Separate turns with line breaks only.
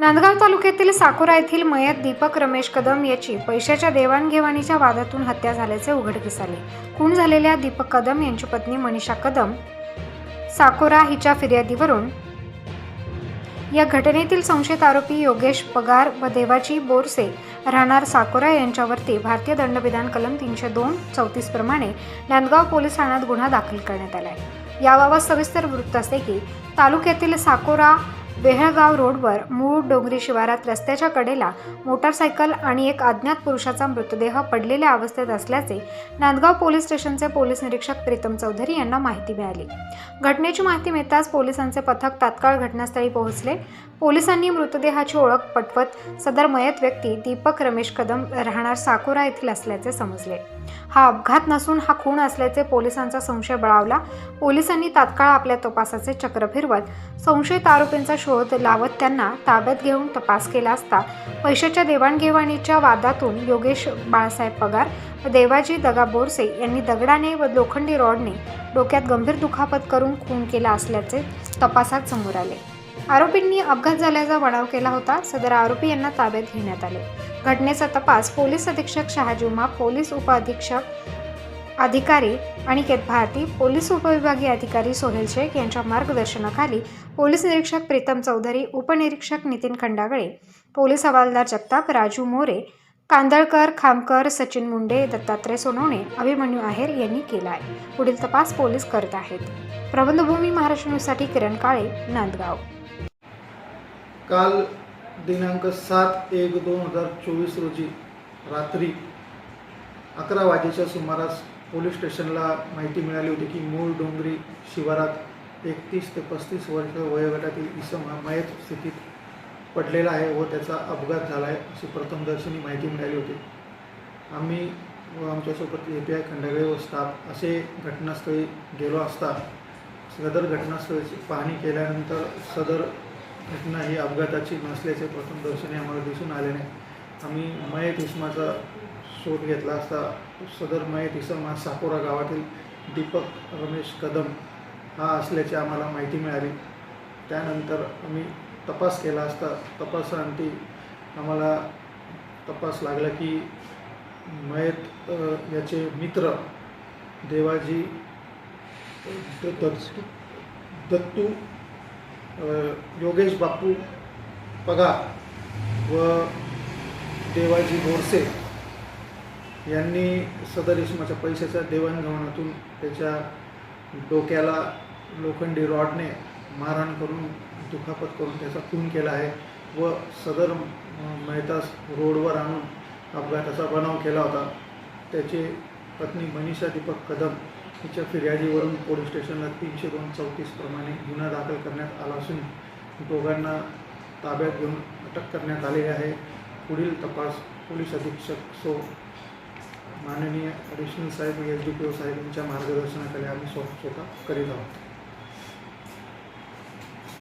नांदगाव तालुक्यातील साकोरा येथील मयत दीपक रमेश कदम याची पैशाच्या देवाणघेवाणीच्या वादातून हत्या झाल्याचे उघडकीस आले खून झालेल्या दीपक कदम यांची पत्नी मनीषा कदम साकोरा हिच्या फिर्यादीवरून. या घटनेतील संशयित आरोपी योगेश पगार व देवाजी बोरसे राहणार साकोरा यांच्यावरती भारतीय दंडविधान कलम तीनशे दोन चौतीस प्रमाणे नांदगाव पोलीस ठाण्यात गुन्हा दाखल करण्यात आला आहे याबाबत सविस्तर वृत्त असे की तालुक्यातील साकोरा बेहळगाव रोडवर मूळ डोंगरी शिवारात रस्त्याच्या कडेला मोटारसायकल आणि एक अज्ञात पुरुषाचा मृतदेह पडलेल्या अवस्थेत असल्याचे नांदगाव पोलीस स्टेशनचे पोलीस निरीक्षक प्रीतम चौधरी यांना माहिती मिळाली. घटनेची माहिती मिळताच पोलिसांचे पथक तात्काळ घटनास्थळी पोहोचले. पोलिसांनी मृतदेहाची ओळख पटवत सदर मयत व्यक्ती दीपक रमेश कदम राहणार साकोरा येथील असल्याचे समजले. हा अपघात नसून हा खून असल्याचे पोलिसांचा संशय बळावला. पोलिसांनी तात्काळ आपल्या तपासाचे चक्र फिरवत संशयित आरोपींचा शोध लावत त्यांना ताब्यात घेऊन तपास केला असता पैशाच्या देवाणघेवाणीच्या वादातून योगेश बाळासाहेब पगार व देवाजी दगा बोरसे यांनी दगडाने व लोखंडी रॉडने डोक्यात गंभीर दुखापत करून खून केला असल्याचे तपासात समोर आले. आरोपींनी अपघात झाल्याचा बनाव केला होता. सदर आरोपी यांना ताब्यात घेण्यात आले. घटनेचा तपास पोलीस अधीक्षक शहाजी उमा पोलीस उपअधीक्षक अधिकारी अनिकेत भारती पोलीस उपविभागीय अधिकारी सोहेल शेख यांच्या मार्गदर्शनाखाली पोलीस निरीक्षक प्रीतम चौधरी उपनिरीक्षक नितीन खंडागळे पोलीस हवालदार जगताप राजू मोरे कांदळकर खामकर सचिन मुंडे दत्तात्रय सोनवणे अभिमन्यू आहेर यांनी केला आहे पुढील तपास पोलीस करत आहेत. प्रबंधभूमी महाराष्ट्र न्यूजसाठी किरण काळे नांदगाव.
काल दिनांक सात एक दोन हजार चोवीस रोजी रात्री अकरा वाजेच्या सुमारास पोलीस स्टेशनला माहिती मिळाली होती की मूळ डोंगरी शिवारात एकतीस ते पस्तीस वर्ष वयोगटातील इसम हा मयत स्थितीत पडलेला आहे व त्याचा अपघात झाला आहे अशी प्रथमदर्शनी माहिती मिळाली होती. आम्ही व आमच्यासोबत ए पी आय खंडागळे व स्टाफ असे घटनास्थळी गेलो असता सदर घटनास्थळीची पाहणी केल्यानंतर सदर घटना ही अपघाताची नसल्याचे प्रथमदर्शनी आम्हाला दिसून आले नाही आम्ही मयत इसमाचा शोध घेतला असता सदर मयत इसम हा साकोरा गावातील दीपक रमेश कदम हा असल्याची आम्हाला माहिती मिळाली. त्यानंतर आम्ही तपास केला असता तपासांती आम्हाला तपास लागला की मयत याचे मित्र देवाजी द- दत्तू योगेश बापू पगार व देवाजी बोरसे यांनी सदर इसमाच्या पैशाच्या देवाणघेवाणातून त्याच्या डोक्याला लोखंडी रॉडने मारहाण करून दुखापत करून त्याचा खून केला आहे व सदर मेहतास रोडवर आणून अपघाताचा बनाव केला होता. त्याचे पत्नी मनीषा दीपक कदम तिच्या फिर्यादीवरून पोलीस स्टेशनला तीनशे दोन चौतीस प्रमाणे गुन्हा दाखल करण्यात आला असून दोघांना ताब्यात घेऊन अटक करण्यात आलेली आहे. पुढील तपास पोलीस अधीक्षक सो माननीय ॲडिशनल साहेब एस डी पी ओ साहेब यांच्या मार्गदर्शनाखाली आम्ही स्वतः करीत आहोत.